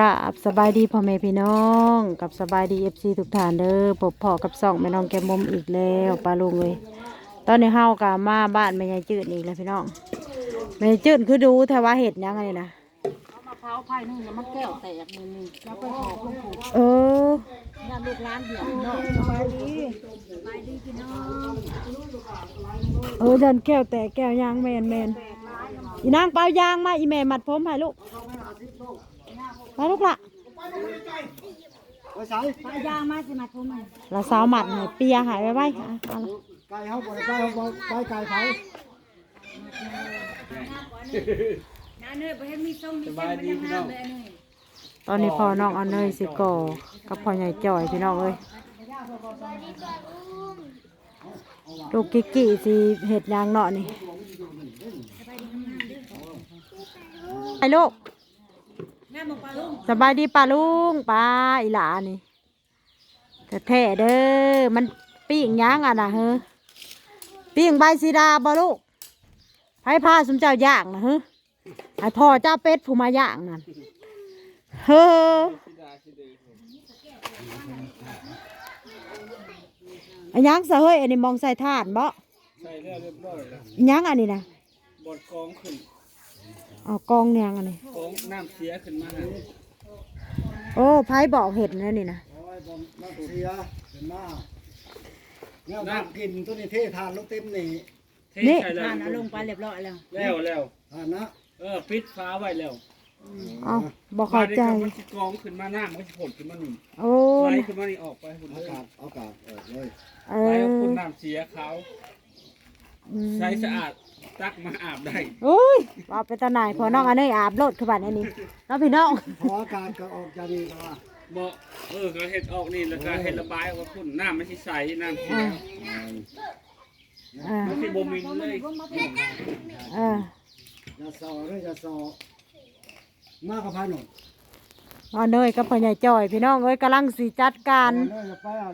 กับสบายดีพ่อแม่พี่น้อง กับสบายดีเอฟซีทุกท่านเด้อพบพ่อกับสองแม่น้องแก้มมุมอีกแล้วปลาลุงเลยตอนนี้เฮากะมาบ้านแม่ยายจืดอีกแล้วพี่น้องแม่ยายจืดคือดูแต่ว่าเห็ดหยังไงนะมะพร้าวไผ่นึ่งแล้วมันแก้วแตกมือนึงแล้วไปห่อข้าวผูเออย่าลูกร้านเดียวเนาะสบายดีสบายดีพี่น้องเออเดินแก้วแต่แก้วยางแมนแมนอีนางเปล่ายางมาอีแม่มัดผมให้ลูก มาลูกละไปใส่ปลายางมาสิมาทุ่มมันละสาวหมัดให้เปียหายไปไว้อะเอาละไก่เขาบ่ได้ไก่เขาบ่ไปไก่เขาน้าเนยไปให้มีส้มมีแซ่บมันยังงามเลยเนยตอนนี้พอน้องเอาเนยสิก่อกับพ่อใหญ่จ่อยพี่น้องเอ้ยลูกกิกกี้สิเห็ดหยางเนาะนี่ไอ้ลูก งามบอกปลาลุงสบายดีป้าลุงป้าอีหลานี่แท้ๆเด้อมันปิ้งหยางอะนะเฮ้อปิ้งใบสีดาบ่ลูกให้พาสมเจ้าย่างนะเฮ้อให้พ่อเจ้าเป็ดผู้มาย่างนั่นเฮ้ออันยังสะเฮ้ยอันนี้มองใส่ถ่านบ่ใส่แล้วเรียบร้อยแล้วอันยังอันนี้นะบดกองขึ้น เอากองเนี่ยงอันนี้กองน้ำเสียขึ้นมาโอ้ไพ่บอกเห็ดนะนี่นะโอ้ยบ่น้ำเสียเป็นมาเนี่ยน้ำกินตัวนี้เททานลงเต็มนี่นี่ทานเอาลงไปเรียบร้อยแล้วแล้วแล้วทานนะเออปิดฟ้าไว้แล้วเอาบอกเข้าใจบดนี้ก็มันสิกรองขึ้นมาหน้ามันก็สิผลขึ้นมาหนึ่งโอ้ไหลยขึ้นมานี่ออกไปคุณอากาศอากาศออกเลยเอไหลอเอาคุณน้ำเสียขาวอืมใช้สะอาด ตักมาอาบได้โอ้ยว่าไปตาไหนายพอน้องอันนี้อาบโลดคือบ้านอันนี้น้องพี่น้องพออากาศก็ออกจากนี่ก็ว่าบ่เออก็เห็ดออกนี่แล้วก็เห็ดระบายออกมาคุณน้ำมันสิใสน้ำเสียอ่ามันสิบ่มินเลยเอออย่าซอเลยอย่าซอมากกับพาหนุ่มเอาเนยกับพ่อใหญ่จอยพี่น้องเอ้ยกำลังสิจัดการเลยจะไปอะ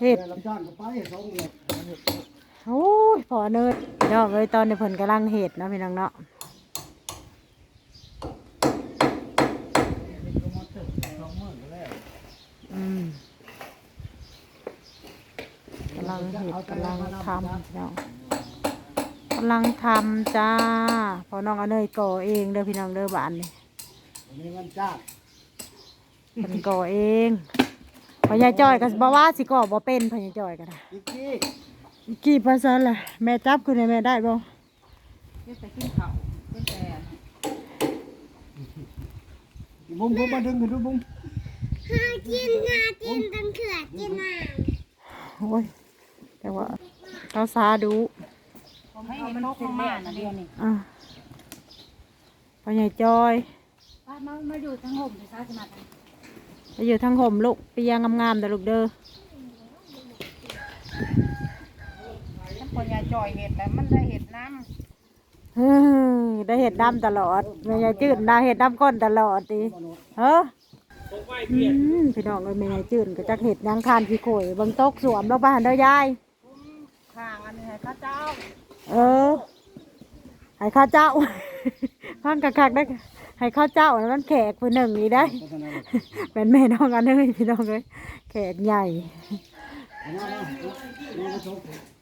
เห็ดลำจ้างก็ไปสองเดือน โอ้ยพอเนยพี่น้องเอ้ยตอนนี้เพิ่นกำลังเห็ดเนาะพี่น้องเนาะอืมกำลังเห็ดกำลังทำพี่น้องกำลังทำจ้า พอน้องเอาเนยก่อเองเด้อพี่น้องเด้อบ้านนี่มีเงินจ้างเป็นก่อเองพญาจ้อยก็บอกว่าสิก่อบ่เป็นพญาจ้อยก็ได้อี กทีกี่เปอร์เซ็นต์ล่ะแม่จับคือแม่ได้บ่เดี๋ยวไปกินข้าวเป็นแต่บุ้มบุ้มมาดึงกันดูบุ้มโอ้ยแต่ว่าเขาซาดูให้มันพกมาน่ะเดียวนี่อะพญาจ้อยมามาอยู่ทั้งห่มที่ซาสมาทไปอยู่ทางห่มลูกเปียงงามๆเด้อลูกเด้อ ทั้ง คนยาจ่อยเห็ดแล้วมันได้เห็ดน้เฮ้ยได้เห็ดดำตลอดแม่ยายจืดได้เห็ดดำก้นตลอดดิเฮ้อผมไว้อืเปลี่ยนมพี่น้องเอ้ยแม่ยายจืดก็จักเห็ดยังคานขี้โข่ยเบิ่งตกสวมลงไปหันเด้อยายำข้างอันนี้ให้ข้าเจ้าเออ ให้ข้าเจ้า พังคักๆได้ ให้ข้าเจ้าน่ะมันแขกผู้หนึ่งนี่ได้พัฒนาเลยเป็นแม่น้องกันเลยพี่น้องเลยแขกใหญ่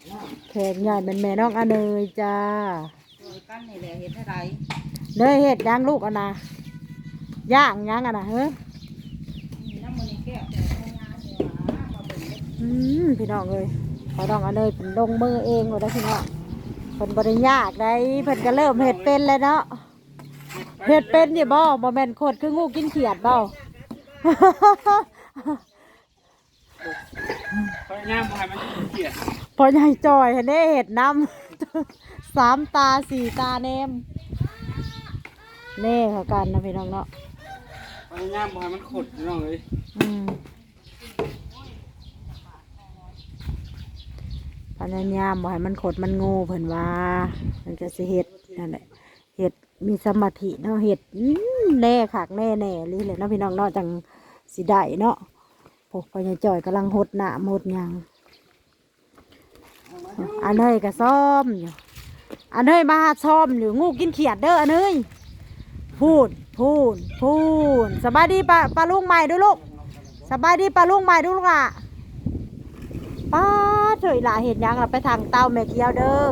เอามาเอาเอามาชมแขกใหญ่เป็นแม่น้องอันเนยจ้าช่วยกันนี่แหละเห็ดให้ไรเนยเห็ดย่างลูกอันนะย่างย่างอันนะเฮ้ยมีน้ำมันนี่แก้วแต่ไม่งานเลยว่ะมาเบิ่งเด็กอืมพี่น้องเลยพอน้องอันเนยเป็นลงมือเองหมดแล้วพี่น้องเพิ่นบริยากได้เพิ่นก็เริ่มเห็ดเป็นแล้วเนาะเห็ดเป็นอยู่บ่บ่แม่นโคตรคืองูกินเขียดบ่ พยายามบ่ให้มันเกลียดพอใหญ่จอยเห็นได้เห็ดน้ำ สามตาสี่ตาเนมเน่ค่ะกันนะพี่น้องเนาะพยายามบ่ให้มันขดน้องเอ้ยอืมพยายามบ่ให้มันขดมันโง่เพิ่นว่า มันก็สิเห็ดนั่นแหละเห็ดมีสมาธิเนาะเห็ดอืมแน่คักแน่แน่เลยเลยเนาะพี่น้องเนาะจังสิได้เนาะ พวกพญาจ่อยกำลังหดหน้าหดยังอันเนยก็ซ่อมอยู่อันเนยมาซ่อมอยู่งูกินเขียดเด้ออันเนยพูดพูดพูดสบายดีปะปลาลุงใหม่ดูลูกสบายดีปลาลุงใหม่ดูลูกอะป้าเถยหล่ะเห็นยังล่ะไปทางเต้าแม่เกี้ยวเด้อ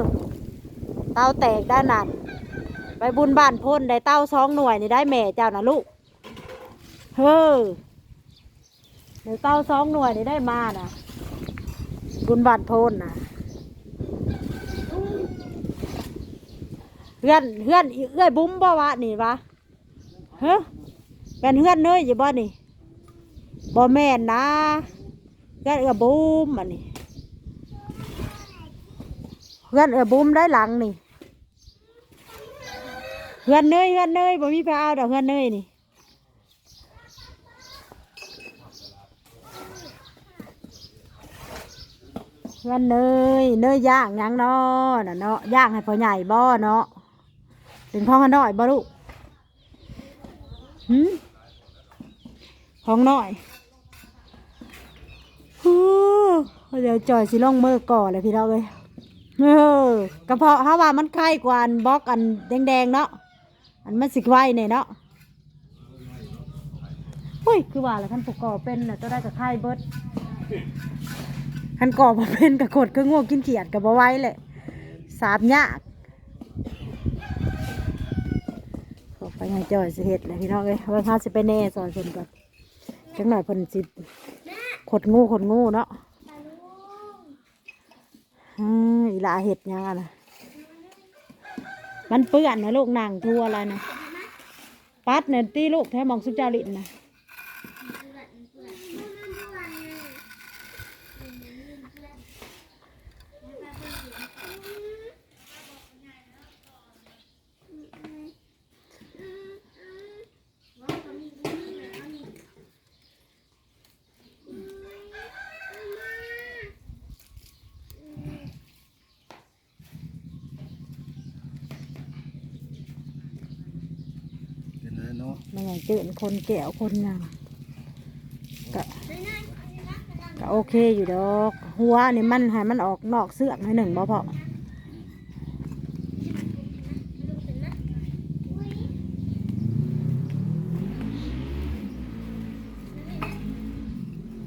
เต้าแตกด้านนั้นไปบุญบ้านพ่นได้เต้าสองหน่วยนี่ได้แม่เจ้านะลูกเฮ้อ ได้เต้าสองหน่วยนี่ได้มานะบุญบ้านพ่นนะเฮือนเฮือนเอื้อยบุ้มบ่วะนี่วะเฮ้เป็นเฮือนเนยอยู่บ่นี่บ่แม่นนะเฮือนเอื้อบุ้มอันนี้เฮือนเอื้อบุ้มได้หลังนี่เฮือนเนยเฮือนเนยบ่มีไปเอาดอกเฮือนเนยนี่ เฮือนเนยเนยย่างยังเนาะน่ะเนาะย่างให้พ่อใหญ่บ่เนาะถึงพ่อกันน้อยบ่ลูกหืมของน้อยฮู้เดี๋ยวจอยสิล่องเมื่อก่อนเลยพี่น้องเอ้ยเออกระเพาะฮาว่ามันไข้กว่าอันบล็อกอันแดงๆเนาะอันมันสิไว้เนี่ยเนาะอุ้ยคือว่าแล้วท่านผู้ก่อเป็นน่ะจะได้กับไข้เบิด ท่านก่อมาเป็นกับกดก็ง่วงกินเขียดกับบ่ไหว้เลยสาบยากขอไปให้จอยสิเฮ็ดเลยพี่น้องเอ้ยว่าเขาสิไปแน่ซอยเพิ่นก่อนจังหน่อยเพิ่นสิขดงูขดงูเนาะอืมอีลาเห็ดหยังอะนะมันเปื้อนนะลูกนางทั่วอะไรนะปัดเนี่ยตีลูกแท้มองสุจาริตนะ ไมันอย่างเจือนคนแก้วคนยังก็ก็โอเคอยู่ดอก หัวนี่มันให้มันออกนอกเสื้อกหน่อยหนึ่งบ่พอ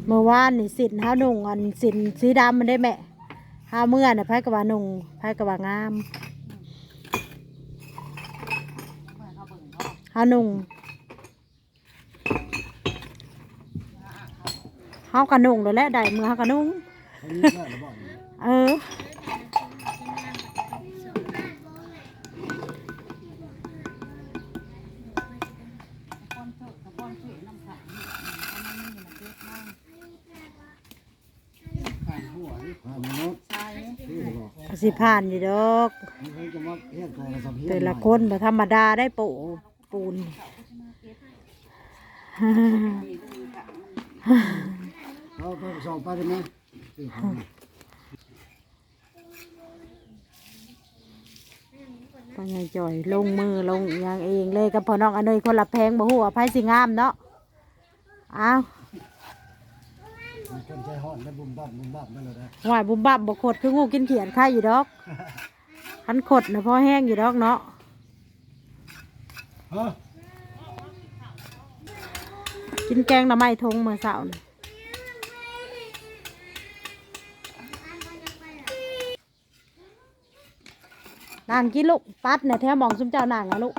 เมื่อวานนี่สินห้านุ่งอันสินสีดำมันได้แม่ห้าเมื่อน่ะไพ่กะว่านุ่งไพ่กะว่างามห้านุ่ง เฮากระนุ่งเลยแหละได้เมื่อเฮากระนุ่งเออสิผ่านอยู่ดอกแต่ละคนแบบธรรมดาได้ปูปูน เขาไปสอบไปได้ไหมที่เขาปัญญาจ่อยลงมือลงอย่างเองเลยกับพ่อน้องอันเนยคนละแพงบ่ฮู้ว่าไผสิงามเนาะอ้าวคนใจห่อนและบุ่มบั่มบุ่มบั่มนั่นแหละนะหวายบุมบับบ่ขดคืองูกินเขียนไข่อยู่ดอกคันขดนะพอแห้งอยู่ดอกเนาะกินแกงหน่อไม้ทงมื้อเช้านี่ นางกินลูกปัดเนี่ยแถวมองซุ้มเจ้านางนะลูก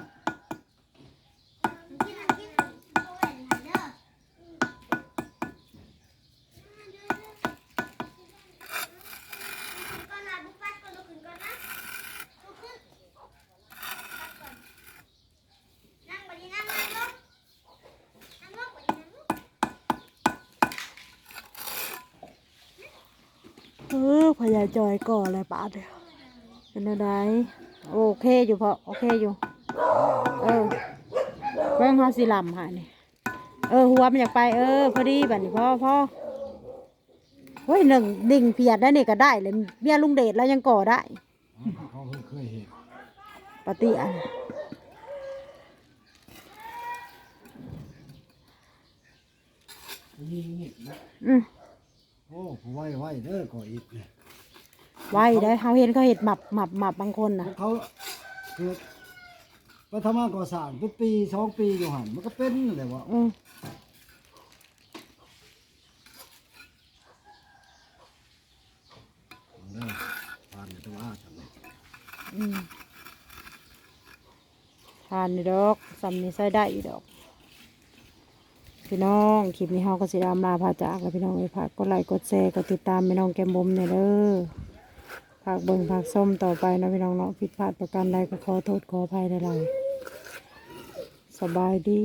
เออพญาจอยก่อนเลยป้าเดียวเป็นอะไร โอเคอยู่พอโอเคอยู่ เออเบิ่งเขาสิลำหานี่เออหัวมันอยากไปเออพอดีบัดนี้พ่อพ่อเฮ้ยหนึ่งดิ่งเพียดได้นี่ก็ได้เลยเบี้ยลุงเดชแล้วยังก่อได้เขาเคยเห็นปฏิอันยิงนี่นะอืมโอ้ผู้ไว้ไว้เด้อก่ออีกเนี่ย ไว้ได้เขาเห็นเขาเห็ดหมับหมับหมับบางคนนะเขาเกิดไปทำงานก่อสร้างเป็นปีสองปีอยู่หันมันก็เป็นนั่นแหละว่าอืมเด้อผ่านตัวอาจังเลยอืมทานนี่ดอกสำนี่ใส่ได้อีดอกพี่น้องคลิปนี้เฮาก็สิดามลาพาจากแล้วพี่น้องเอ้ยฝากกดไลค์กดแชร์กดติดตามพี่น้องแกมบุมเนี่ยเด้อ ฝากเบิ่งฝากส้มต่อไปนะพี่น้องเนาะผิดพลาดประการใดก็ขอโทษขออภัยได้หลายๆสบายดี